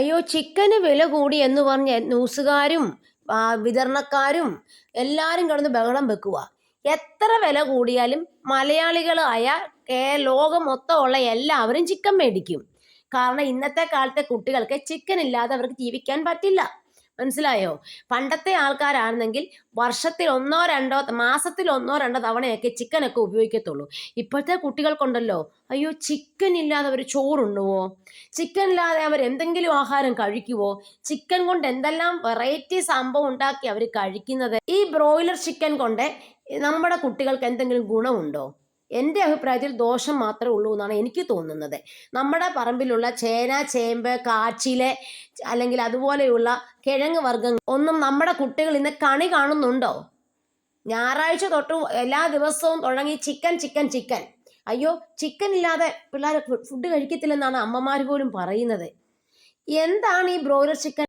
അയ്യോ ചിക്കന് വില കൂടി എന്ന് പറഞ്ഞ് ന്യൂസുകാരും വിതരണക്കാരും എല്ലാവരും കിടന്ന് ബഹളം വെക്കുക. എത്ര വില കൂടിയാലും മലയാളികളായ ലോകം മൊത്തമുള്ള എല്ലാവരും ചിക്കൻ മേടിക്കും. കാരണം ഇന്നത്തെ കാലത്തെ കുട്ടികൾക്ക് ചിക്കൻ ഇല്ലാതെ അവർക്ക് ജീവിക്കാൻ പറ്റില്ല. മനസ്സിലായോ? പണ്ടത്തെ ആൾക്കാരാണെങ്കിൽ വർഷത്തിൽ ഒന്നോ രണ്ടോ മാസത്തിൽ ഒന്നോ രണ്ടോ തവണയൊക്കെ ചിക്കനൊക്കെ ഉപയോഗിക്കത്തുള്ളൂ. ഇപ്പോഴത്തെ കുട്ടികൾക്കുണ്ടല്ലോ അയ്യോ ചിക്കൻ ഇല്ലാതെ അവർ ചോറുണ്ണുവോ? ചിക്കൻ ഇല്ലാതെ അവർ എന്തെങ്കിലും ആഹാരം കഴിക്കുവോ? ചിക്കൻ കൊണ്ട് എന്തെല്ലാം വെറൈറ്റി സംഭവം ഉണ്ടാക്കി അവർ കഴിക്കുന്നത്? ഈ ബ്രോയിലർ ചിക്കൻ കൊണ്ട് നമ്മുടെ കുട്ടികൾക്ക് എന്തെങ്കിലും ഗുണമുണ്ടോ? എന്റെ അഭിപ്രായത്തിൽ ദോഷം മാത്രമേ ഉള്ളൂ എന്നാണ് എനിക്ക് തോന്നുന്നത്. നമ്മുടെ പറമ്പിലുള്ള ചേന ചേമ്പ് കാച്ചിലെ അല്ലെങ്കിൽ അതുപോലെയുള്ള കിഴങ്ങ് വർഗങ്ങൾ ഒന്നും നമ്മുടെ കുട്ടികൾ ഇന്ന് കണി കാണുന്നുണ്ടോ? ഞായറാഴ്ച തൊട്ട് എല്ലാ ദിവസവും തുടങ്ങി ചിക്കൻ ചിക്കൻ ചിക്കൻ. അയ്യോ ചിക്കൻ ഇല്ലാതെ പിള്ളേർ ഫുഡ് കഴിക്കത്തില്ലെന്നാണ് അമ്മമാർ പോലും പറയുന്നത്. എന്താണ് ഈ ബ്രോയിലർ ചിക്കൻ